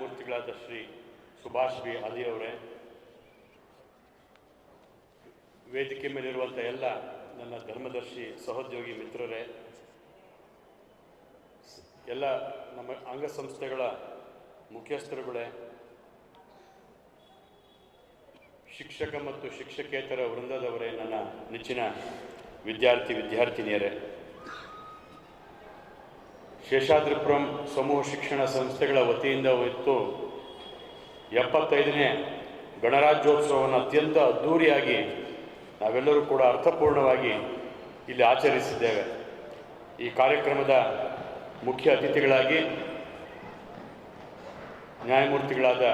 ನ್ಯಾಯಮೂರ್ತಿಗಳಾದ ಶ್ರೀ ಸುಭಾಷ್ ಬಿ ಆದಿಯವರೇ ವೇದಿಕೆ ಮೇಲಿರುವಂಥ ಎಲ್ಲ ನನ್ನ ಧರ್ಮದರ್ಶಿ ಸಹೋದ್ಯೋಗಿ ಮಿತ್ರರೇ, ಎಲ್ಲ ನಮ್ಮ ಅಂಗಸಂಸ್ಥೆಗಳ ಮುಖ್ಯಸ್ಥರುಗಳೇ, ಶಿಕ್ಷಕ ಮತ್ತು ಶಿಕ್ಷಕೇತರ ವೃಂದದವರೇ ನನ್ನ ನೆಚ್ಚಿನ ವಿದ್ಯಾರ್ಥಿ ವಿದ್ಯಾರ್ಥಿನಿಯರೇ. ಶೇಷಾದ್ರಿಪುರಂ ಸಮೂಹ ಶಿಕ್ಷಣ ಸಂಸ್ಥೆಗಳ ವತಿಯಿಂದ ಇವತ್ತು ಎಪ್ಪತ್ತೈದನೇ ಗಣರಾಜ್ಯೋತ್ಸವವನ್ನು ಅತ್ಯಂತ ಅದ್ಧೂರಿಯಾಗಿ ನಾವೆಲ್ಲರೂ ಕೂಡ ಅರ್ಥಪೂರ್ಣವಾಗಿ ಇಲ್ಲಿ ಆಚರಿಸಿದ್ದೇವೆ. ಈ ಕಾರ್ಯಕ್ರಮದ ಮುಖ್ಯ ಅತಿಥಿಗಳಾಗಿ ನ್ಯಾಯಮೂರ್ತಿಗಳಾದ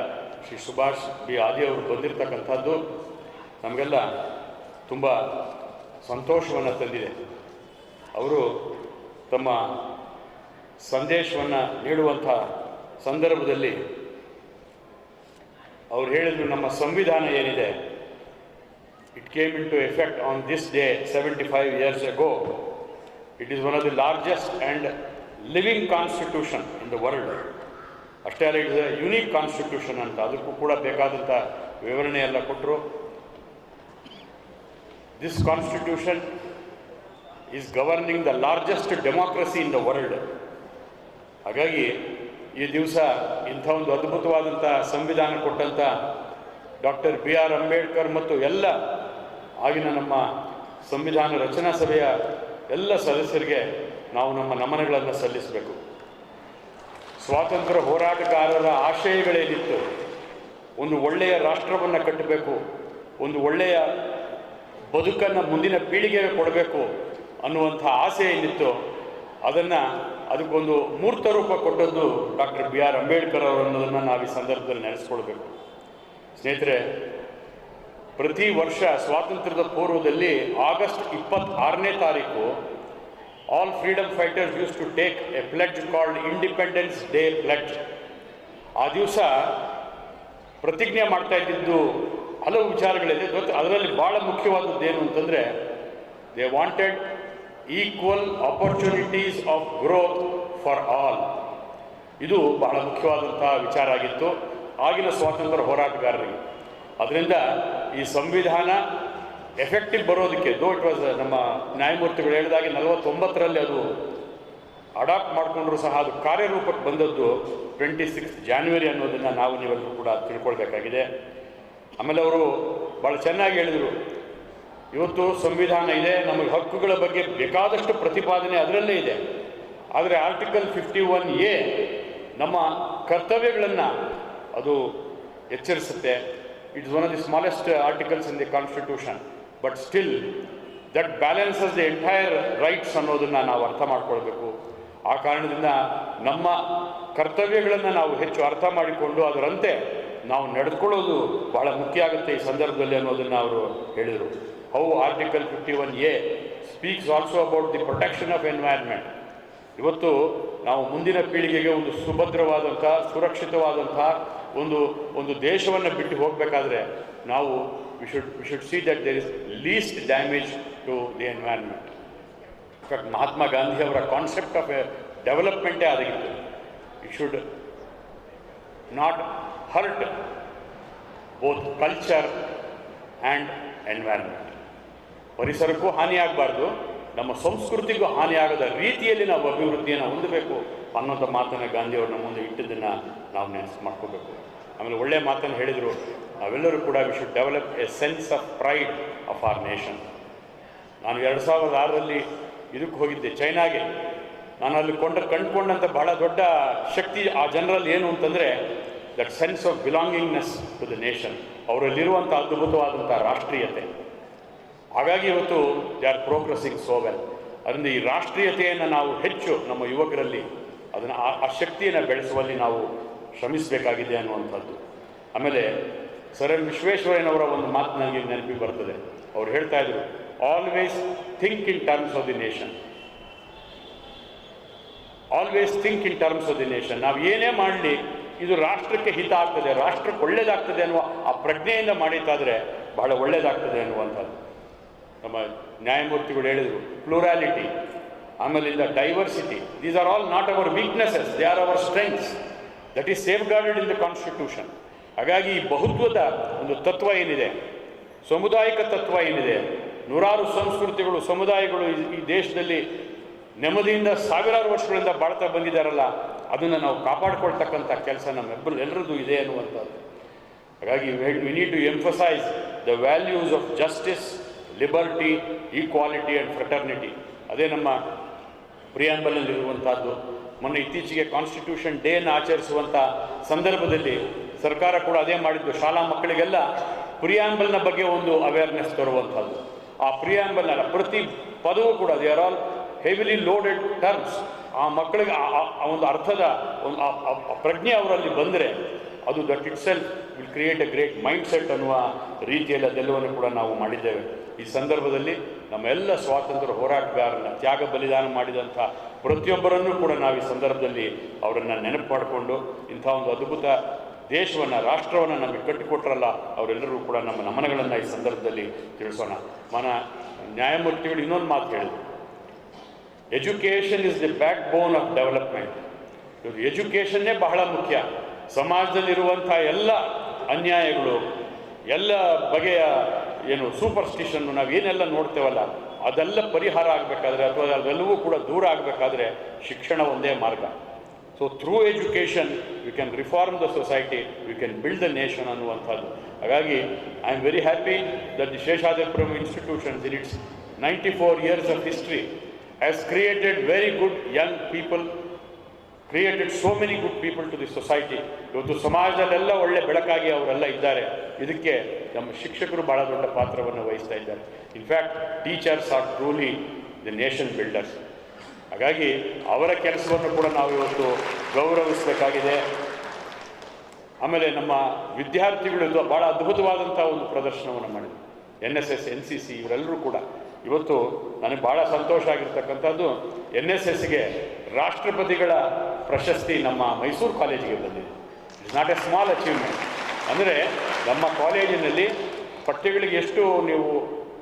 ಶ್ರೀ ಸುಭಾಷ್ ಬಿ ಆದಿ ಅವರು ಬಂದಿರತಕ್ಕಂಥದ್ದು ನಮಗೆಲ್ಲ ತುಂಬ ಸಂತೋಷವನ್ನು ತಂದಿದೆ. ಅವರು ತಮ್ಮ ಸಂದೇಶವನ್ನು ನೀಡುವಂಥ ಸಂದರ್ಭದಲ್ಲಿ ಅವ್ರು ಹೇಳಿದ್ರು, ನಮ್ಮ ಸಂವಿಧಾನ ಏನಿದೆ? It came in to effect on this day seventy five years ago it is one of the largest and living constitution in the world ಅಷ್ಟೇ ಅಲ್ಲ it is a unique constitution ಅಂತ. ಅದಕ್ಕೂ ಕೂಡ ಬೇಕಾದಂಥ ವಿವರಣೆ ಎಲ್ಲ ಕೊಟ್ಟರು this constitution is governing the largest democracy in the world ಹಾಗಾಗಿ ಈ ದಿವಸ ಇಂಥ ಒಂದು ಅದ್ಭುತವಾದಂಥ ಸಂವಿಧಾನ ಕೊಟ್ಟಂಥ ಡಾಕ್ಟರ್ ಬಿ ಆರ್ ಅಂಬೇಡ್ಕರ್ ಮತ್ತು ಎಲ್ಲ ಆಗಿನ ನಮ್ಮ ಸಂವಿಧಾನ ರಚನಾ ಸಭೆಯ ಎಲ್ಲ ಸದಸ್ಯರಿಗೆ ನಾವು ನಮ್ಮ ನಮನಗಳನ್ನು ಸಲ್ಲಿಸಬೇಕು. ಸ್ವಾತಂತ್ರ್ಯ ಹೋರಾಟಗಾರರ ಆಶಯಗಳೇನಿತ್ತು, ಒಂದು ಒಳ್ಳೆಯ ರಾಷ್ಟ್ರವನ್ನು ಕಟ್ಟಬೇಕು, ಒಂದು ಒಳ್ಳೆಯ ಬದುಕನ್ನು ಮುಂದಿನ ಪೀಳಿಗೆಗೆ ಕೊಡಬೇಕು ಅನ್ನುವಂಥ ಆಸೆ ಏನಿತ್ತು ಅದನ್ನು ಅದಕ್ಕೊಂದು ಮೂರ್ತ ರೂಪ ಕೊಟ್ಟದ್ದು ಡಾಕ್ಟರ್ ಬಿ ಆರ್ ಅಂಬೇಡ್ಕರ್ ಅವರು ಅನ್ನೋದನ್ನು ನಾವು ಈ ಸಂದರ್ಭದಲ್ಲಿ ನೆನೆಸ್ಕೊಳ್ಬೇಕು. ಸ್ನೇಹಿತರೆ, ಪ್ರತಿ ವರ್ಷ ಸ್ವಾತಂತ್ರ್ಯದ ಪೂರ್ವದಲ್ಲಿ ಆಗಸ್ಟ್ ಇಪ್ಪತ್ತಾರನೇ ತಾರೀಕು all freedom fighters used to take a pledge called independence day pledge ಆ ದಿವಸ ಪ್ರತಿಜ್ಞೆ ಮಾಡ್ತಾ ಇದ್ದಿದ್ದು ಹಲವು ವಿಚಾರಗಳಿದೆ. ಅದರಲ್ಲಿ ಭಾಳ ಮುಖ್ಯವಾದದ್ದು ಏನು ಅಂತಂದರೆ they wanted equal opportunities of growth for all ಇದು ಬಹಳ ಮುಖ್ಯವಾದಂತಹ ವಿಚಾರ ಆಗಿತ್ತು. ಆಗಿನ ಸ್ವಾತಂತ್ರ್ಯ ಹೋರಾಟಗಾರರಿಗೆ. ಅದರಿಂದ ಈ ಸಂವಿಧಾನ ಎಫೆಕ್ಟಿವ್ ಬರೋದಕ್ಕೆ ದೋ ಇಟ್ ವಾಸ್ ನಮ್ಮ ನ್ಯಾಯಮೂರ್ತಿಗಳು ಹೇಳಿದಾಗೆ ನಲವತ್ತೊಂಬತ್ತರಲ್ಲಿ ಅದು ಅಡಾಪ್ಟ್ ಮಾಡಿಕೊಂಡ್ರು ಸಹ ಅದು ಕಾರ್ಯರೂಪಕ್ಕೆ ಬಂದದ್ದು ಟ್ವೆಂಟಿ ಸಿಕ್ಸ್ ಜಾನ್ವರಿ ಅನ್ನೋದನ್ನು ನಾವು ನೀವೆಲ್ಲರೂ ಕೂಡ ತಿಳ್ಕೊಳ್ಬೇಕಾಗಿದೆ. ಆಮೇಲೆ ಅವರು ಭಾಳ ಚೆನ್ನಾಗಿ ಹೇಳಿದರು. ಇವತ್ತು ಸಂವಿಧಾನ ಇದೆ, ನಮಗೆ ಹಕ್ಕುಗಳ ಬಗ್ಗೆ ಬೇಕಾದಷ್ಟು ಪ್ರತಿಪಾದನೆ ಅದರಲ್ಲೇ ಇದೆ. ಆದರೆ ಆರ್ಟಿಕಲ್ ಫಿಫ್ಟಿ ಒನ್ ಎ ನಮ್ಮ ಕರ್ತವ್ಯಗಳನ್ನು ಅದು ಎಚ್ಚರಿಸುತ್ತೆ. It's one of the smallest articles in the constitution but still that balances the entire rights ಅನ್ನೋದನ್ನು ನಾವು ಅರ್ಥ ಮಾಡ್ಕೊಳ್ಬೇಕು. ಆ ಕಾರಣದಿಂದ ನಮ್ಮ ಕರ್ತವ್ಯಗಳನ್ನು ನಾವು ಹೆಚ್ಚು ಅರ್ಥ ಮಾಡಿಕೊಂಡು ಅದರಂತೆ ನಾವು ನಡೆದುಕೊಳ್ಳೋದು ಬಹಳ ಮುಖ್ಯ ಆಗುತ್ತೆ ಈ ಸಂದರ್ಭದಲ್ಲಿ ಅನ್ನೋದನ್ನು ಅವರು ಹೇಳಿದರು. How article fifty one A speaks also about the protection of environment ಇವತ್ತು ನಾವು ಮುಂದಿನ ಪೀಳಿಗೆಗೆ ಒಂದು ಸುಭದ್ರವಾದಂಥ, ಸುರಕ್ಷಿತವಾದಂಥ ಒಂದು ಒಂದು ದೇಶವನ್ನು ಬಿಟ್ಟು ಹೋಗಬೇಕಾದ್ರೆ ನಾವು we should we should see that there is least damage to the environment Mahatma Gandhi ಅವರ ಕಾನ್ಸೆಪ್ಟ್ ಆಫ್ ಎ ಡೆವಲಪ್ಮೆಂಟೇ ಆಗಿತ್ತು. It should not hurt both culture and environment ಪರಿಸರಕ್ಕೂ ಹಾನಿಯಾಗಬಾರ್ದು, ನಮ್ಮ ಸಂಸ್ಕೃತಿಗೂ ಹಾನಿಯಾಗದ ರೀತಿಯಲ್ಲಿ ನಾವು ಅಭಿವೃದ್ಧಿಯನ್ನು ಹೊಂದಬೇಕು ಅನ್ನೋಂಥ ಮಾತನ್ನು ಗಾಂಧಿಯವ್ರನ್ನ ಮುಂದೆ ಇಟ್ಟಿದ್ದನ್ನು ನಾವು ನೆನೆಸಿ ಮಾಡ್ಕೋಬೇಕು. ಆಮೇಲೆ ಒಳ್ಳೆಯ ಮಾತನ್ನು ಹೇಳಿದರು, ನಾವೆಲ್ಲರೂ ಕೂಡ we should develop a sense of pride of our nation ನಾನು ಎರಡು ಸಾವಿರದ ಆರರಲ್ಲಿ ಇದಕ್ಕೆ ಹೋಗಿದ್ದೆ ಚೈನಾಗೆ. ನಾನು ಅಲ್ಲಿ ಕೊಂಡ, ಕಂಡುಕೊಂಡಂಥ ಬಹಳ ದೊಡ್ಡ ಶಕ್ತಿ ಆ ಜನರಲ್ಲಿ ಏನು ಅಂತಂದರೆ that sense of belongingness to the nation ಅವರಲ್ಲಿರುವಂಥ ಅದ್ಭುತವಾದಂಥ ರಾಷ್ಟ್ರೀಯತೆ. ಹಾಗಾಗಿ ಇವತ್ತು they are progressing so well ಅದರಿಂದ ಈ ರಾಷ್ಟ್ರೀಯತೆಯನ್ನು ನಾವು ಹೆಚ್ಚು ನಮ್ಮ ಯುವಕರಲ್ಲಿ, ಅದನ್ನು ಆ ಆ ಶಕ್ತಿಯನ್ನು ಬೆಳೆಸುವಲ್ಲಿ ನಾವು ಶ್ರಮಿಸಬೇಕಾಗಿದೆ ಅನ್ನುವಂಥದ್ದು. ಆಮೇಲೆ ಸರ್ ಎಂ ವಿಶ್ವೇಶ್ವರಯ್ಯನವರ ಒಂದು ಮಾತು ನನಗೆ ನೆನಪಿಗೆ ಬರ್ತದೆ. ಅವ್ರು ಹೇಳ್ತಾ ಇದ್ರು always think in terms of the nation always think in terms of the nation ನಾವು ಏನೇ ಮಾಡಲಿ, ಇದು ರಾಷ್ಟ್ರಕ್ಕೆ ಹಿತ ಆಗ್ತದೆ, ರಾಷ್ಟ್ರಕ್ಕೆ ಒಳ್ಳೇದಾಗ್ತದೆ ಅನ್ನುವ ಆ ಪ್ರಜ್ಞೆಯಿಂದ ಮಾಡಿತಾದರೆ ಬಹಳ ಒಳ್ಳೇದಾಗ್ತದೆ ಅನ್ನುವಂಥದ್ದು. ನಮ್ಮ ನ್ಯಾಯಮೂರ್ತಿಗಳು ಹೇಳಿದರು ಪ್ಲೂರಾಲಿಟಿ ಆಮೇಲಿಂದ diversity these are all not our weaknesses they are our strengths that is safeguarded in the constitution ಹಾಗಾಗಿ ಈ ಬಹುತ್ವದ ಒಂದು ತತ್ವ ಏನಿದೆ, ಸಮುದಾಯಿಕ ತತ್ವ ಏನಿದೆ, ನೂರಾರು ಸಂಸ್ಕೃತಿಗಳು, ಸಮುದಾಯಗಳು ಈ- ದೇಶದಲ್ಲಿ ನೆಮ್ಮದಿಯಿಂದ ಸಾವಿರಾರು ವರ್ಷಗಳಿಂದ ಬಾಳ್ತಾ ಬಂದಿದ್ದಾರಲ್ಲ, ಅದನ್ನು ನಾವು ಕಾಪಾಡ್ಕೊಳ್ತಕ್ಕಂಥ ಕೆಲಸ ನಮ್ಮೆಬ್ಬರು ಎಲ್ಲರದ್ದು ಇದೆ ಅನ್ನುವಂಥದ್ದು. ಹಾಗಾಗಿ we need to emphasise the values of justice liberty, equality and fraternity. ಅದೇ ನಮ್ಮ ಪ್ರಿಯಾಂಬಲ್ನಲ್ಲಿರುವಂಥದ್ದು ಮೊನ್ನೆ ಇತ್ತೀಚೆಗೆ ಕಾನ್ಸ್ಟಿಟ್ಯೂಷನ್ ಡೇನ ಆಚರಿಸುವಂಥ ಸಂದರ್ಭದಲ್ಲಿ ಸರ್ಕಾರ ಕೂಡ ಅದೇ ಮಾಡಿದ್ದು. ಶಾಲಾ ಮಕ್ಕಳಿಗೆಲ್ಲ ಪ್ರಿಯಾಂಬಲ್ನ ಬಗ್ಗೆ ಒಂದು ಅವೇರ್ನೆಸ್ ತರುವಂಥದ್ದು. ಆ ಪ್ರಿಯಾಂಬಲ್ನ ಪ್ರತಿ ಪದವು ಕೂಡ they are all heavily loaded terms ಆ ಮಕ್ಕಳಿಗೆ, ಆ- ಒಂದು ಅರ್ಥದ ಒಂದು ಪ್ರಜ್ಞೆ ಅವರಲ್ಲಿ ಬಂದರೆ ಅದು that itself will create a great mindset ಅನ್ನುವ ರೀತಿಯಲ್ಲಿ ಅದೆಲ್ಲವನ್ನು ಕೂಡ ನಾವು ಮಾಡಿದ್ದೇವೆ. ಈ ಸಂದರ್ಭದಲ್ಲಿ ನಮ್ಮ ಎಲ್ಲ ಸ್ವಾತಂತ್ರ್ಯ ಹೋರಾಟಗಾರರನ್ನ ತ್ಯಾಗ ಬಲಿದಾನ ಮಾಡಿದಂಥ ಪ್ರತಿಯೊಬ್ಬರನ್ನೂ ಕೂಡ ನಾವು ಈ ಸಂದರ್ಭದಲ್ಲಿ ಅವರನ್ನು ನೆನಪು ಮಾಡಿಕೊಂಡು ಇಂಥ ಒಂದು ಅದ್ಭುತ ದೇಶವನ್ನು, ರಾಷ್ಟ್ರವನ್ನು ನಮಗೆ ಕಟ್ಟಿಕೊಟ್ರಲ್ಲ, ಅವರೆಲ್ಲರೂ ಕೂಡ ನಮ್ಮ ನಮನಗಳನ್ನು ಈ ಸಂದರ್ಭದಲ್ಲಿ ತಿಳಿಸೋಣ. ಮನ ನ್ಯಾಯಮೂರ್ತಿಗಳು ಇನ್ನೊಂದು ಮಾತು ಹೇಳಿದರು. Education is the backbone of development ಇದು ಎಜುಕೇಷನ್ನೇ ಬಹಳ ಮುಖ್ಯ. ಸಮಾಜದಲ್ಲಿರುವಂಥ ಎಲ್ಲ ಅನ್ಯಾಯಗಳು, ಎಲ್ಲ ಬಗೆಯ ಏನು ಸೂಪರ್ಸ್ಟಿಷನ್ನು ನಾವು ಏನೆಲ್ಲ ನೋಡ್ತೇವಲ್ಲ, ಅದೆಲ್ಲ ಪರಿಹಾರ ಆಗಬೇಕಾದ್ರೆ ಅಥವಾ ಅದೆಲ್ಲವೂ ಕೂಡ ದೂರ ಆಗಬೇಕಾದ್ರೆ ಶಿಕ್ಷಣ ಒಂದೇ ಮಾರ್ಗ. So through education you can reform the society you can build the nation ಅನ್ನುವಂಥದ್ದು. ಹಾಗಾಗಿ I am very happy that the Seshadripuram institutions in its ninety four years of history has created very good young people created so many good people to the society ಇವತ್ತು ಸಮಾಜದಲ್ಲೆಲ್ಲ ಒಳ್ಳೆ ಬೆಳಕಾಗಿ ಅವರೆಲ್ಲ ಇದ್ದಾರೆ. ಇದಕ್ಕೆ ನಮ್ಮ ಶಿಕ್ಷಕರು ಬಹಳ ದೊಡ್ಡ ಪಾತ್ರವನ್ನು ವಹಿಸ್ತಾ ಇದ್ದಾರೆ. In fact teachers are truly the nation builders ಹಾಗಾಗಿ ಅವರ ಕೆಲಸವನ್ನು ಕೂಡ ನಾವು ಇವತ್ತು ಗೌರವಿಸಬೇಕಾಗಿದೆ. ಆಮೇಲೆ ನಮ್ಮ ವಿದ್ಯಾರ್ಥಿಗಳು ಇದು ಭಾಳ ಅದ್ಭುತವಾದಂಥ ಒಂದು ಪ್ರದರ್ಶನವನ್ನು ಮಾಡಿದೆ N S S N C C ಇವರೆಲ್ಲರೂ ಕೂಡ ಇವತ್ತು ನನಗೆ ಭಾಳ ಸಂತೋಷ ಆಗಿರ್ತಕ್ಕಂಥದ್ದು ಎನ್ ಎಸ್ ಎಸ್ಗೆ ರಾಷ್ಟ್ರಪತಿಗಳ ಪ್ರಶಸ್ತಿ ನಮ್ಮ ಮೈಸೂರು ಕಾಲೇಜಿಗೆ ಬಂದಿದೆ. It's not a small achievement ಅಂದರೆ ನಮ್ಮ ಕಾಲೇಜಿನಲ್ಲಿ ಪಠ್ಯಗಳಿಗೆ ಎಷ್ಟು ನೀವು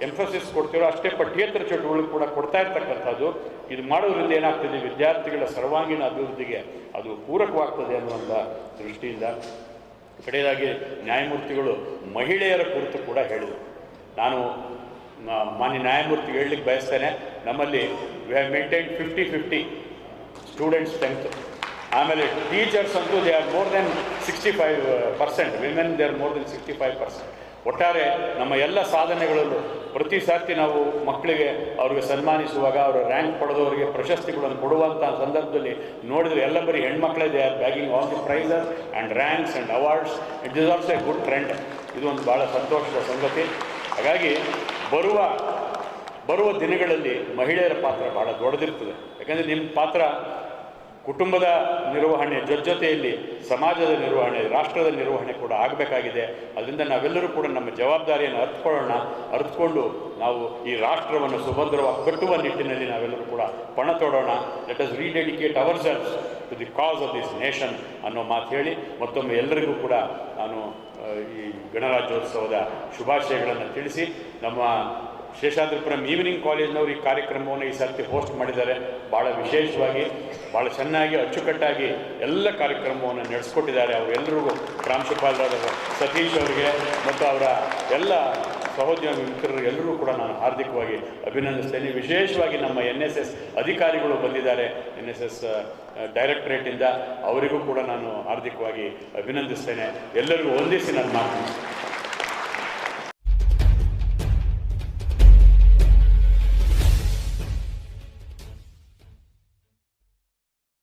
ಎಂಫೋಸಿಸ್ ಕೊಡ್ತೀರೋ ಅಷ್ಟೇ ಪಠ್ಯೇತರ ಚಟುವಟಿಕೆ ಕೂಡ ಕೊಡ್ತಾ ಇರ್ತಕ್ಕಂಥದ್ದು. ಇದು ಮಾಡೋದ್ರಿಂದ ಏನಾಗ್ತದೆ? ವಿದ್ಯಾರ್ಥಿಗಳ ಸರ್ವಾಂಗೀಣ ಅಭಿವೃದ್ಧಿಗೆ ಅದು ಪೂರಕವಾಗ್ತದೆ ಅನ್ನುವಂಥ ದೃಷ್ಟಿಯಿಂದ. ಕಡೆಯದಾಗಿ ನ್ಯಾಯಮೂರ್ತಿಗಳು ಮಹಿಳೆಯರ ಕುರಿತು ಕೂಡ ಹೇಳಿದರು. ನಾನು ಮಾನ್ಯ ನ್ಯಾಯಮೂರ್ತಿ ಹೇಳಲಿಕ್ಕೆ ಬಯಸ್ತೇನೆ, ನಮ್ಮಲ್ಲಿ we have maintain fifty fifty student strength ಆಮೇಲೆ ಟೀಚರ್ಸ್ ಅಂತೂ they are more than sixty five percent women they are more than sixty five percent ಒಟ್ಟಾರೆ ನಮ್ಮ ಎಲ್ಲ ಸಾಧನೆಗಳಲ್ಲೂ ಪ್ರತಿ ಸರ್ತಿ ನಾವು ಮಕ್ಕಳಿಗೆ ಅವ್ರಿಗೆ ಸನ್ಮಾನಿಸುವಾಗ, ಅವರ ರ್ಯಾಂಕ್ ಪಡೆದವರಿಗೆ ಪ್ರಶಸ್ತಿಗಳನ್ನು ಕೊಡುವಂಥ ಸಂದರ್ಭದಲ್ಲಿ ನೋಡಿದರೆ ಎಲ್ಲ ಬರೀ ಹೆಣ್ಮಕ್ಳೇ they are bagging all the prizes and ranks and awards it is also a good trend ಇದು ಒಂದು ಭಾಳ ಸಂತೋಷದ ಸಂಗತಿ. ಹಾಗಾಗಿ ಬರುವ ಬರುವ ದಿನಗಳಲ್ಲಿ ಮಹಿಳೆಯರ ಪಾತ್ರ ಭಾಳ ದೊಡ್ಡದಿರ್ತದೆ. ಯಾಕಂದರೆ ನಿಮ್ಮ ಪಾತ್ರ ಕುಟುಂಬದ ನಿರ್ವಹಣೆ ಜೊತೆಯಲ್ಲಿ ಸಮಾಜದ ನಿರ್ವಹಣೆ, ರಾಷ್ಟ್ರದ ನಿರ್ವಹಣೆ ಕೂಡ ಆಗಬೇಕಾಗಿದೆ. ಅದರಿಂದ ನಾವೆಲ್ಲರೂ ಕೂಡ ನಮ್ಮ ಜವಾಬ್ದಾರಿಯನ್ನು ಅರ್ಥಕೊಳ್ಳೋಣ ಅರ್ಥಕೊಂಡು ನಾವು ಈ ರಾಷ್ಟ್ರವನ್ನು ಸುಭದ್ರವಾಗಿ ಕಟ್ಟುವ ನಿಟ್ಟಿನಲ್ಲಿ ನಾವೆಲ್ಲರೂ ಕೂಡ ಪಣ ತೊಡೋಣ. Let us rededicate ourselves to the cause of this nation ಅನ್ನೋ ಮಾತು ಹೇಳಿ ಮತ್ತೊಮ್ಮೆ ಎಲ್ಲರಿಗೂ ಕೂಡ ನಾನು ಈ ಗಣರಾಜ್ಯೋತ್ಸವದ ಶುಭಾಶಯಗಳನ್ನು ತಿಳಿಸಿ ನಮ್ಮ ಶೇಷಾದ್ರಿಪುರಂ ಈವ್ನಿಂಗ್ ಕಾಲೇಜ್ನವರು ಈ ಕಾರ್ಯಕ್ರಮವನ್ನು ಈ ಸರ್ತಿ ಹೋಸ್ಟ್ ಮಾಡಿದ್ದಾರೆ. ಭಾಳ ವಿಶೇಷವಾಗಿ ಭಾಳ ಚೆನ್ನಾಗಿ, ಅಚ್ಚುಕಟ್ಟಾಗಿ ಎಲ್ಲ ಕಾರ್ಯಕ್ರಮವನ್ನು ನಡೆಸ್ಕೊಟ್ಟಿದ್ದಾರೆ. ಅವರೆಲ್ಲರಿಗೂ ಪ್ರಾಂಶುಪಾಲರಾದ ಸತೀಶ್ ಅವರಿಗೆ ಮತ್ತು ಅವರ ಎಲ್ಲ ಸಹೋದ್ಯೋಗಿ ಎಲ್ಲರೂ ಕೂಡ ನಾನು ಹಾರ್ದಿಕವಾಗಿ ಅಭಿನಂದಿಸ್ತೇನೆ. ವಿಶೇಷವಾಗಿ ನಮ್ಮ ಎನ್ ಎಸ್ ಎಸ್ ಅಧಿಕಾರಿಗಳು ಬಂದಿದ್ದಾರೆ. ಎನ್ ಎಸ್ ಎಸ್ ಡೈರೆಕ್ಟ್ರೇಟಿಂದ ಅವರಿಗೂ ಕೂಡ ನಾನು ಹಾರ್ದಿಕವಾಗಿ ಅಭಿನಂದಿಸ್ತೇನೆ. ಎಲ್ಲರಿಗೂ ವಂದಿಸಿ ನನ್ನ ಮಾತು.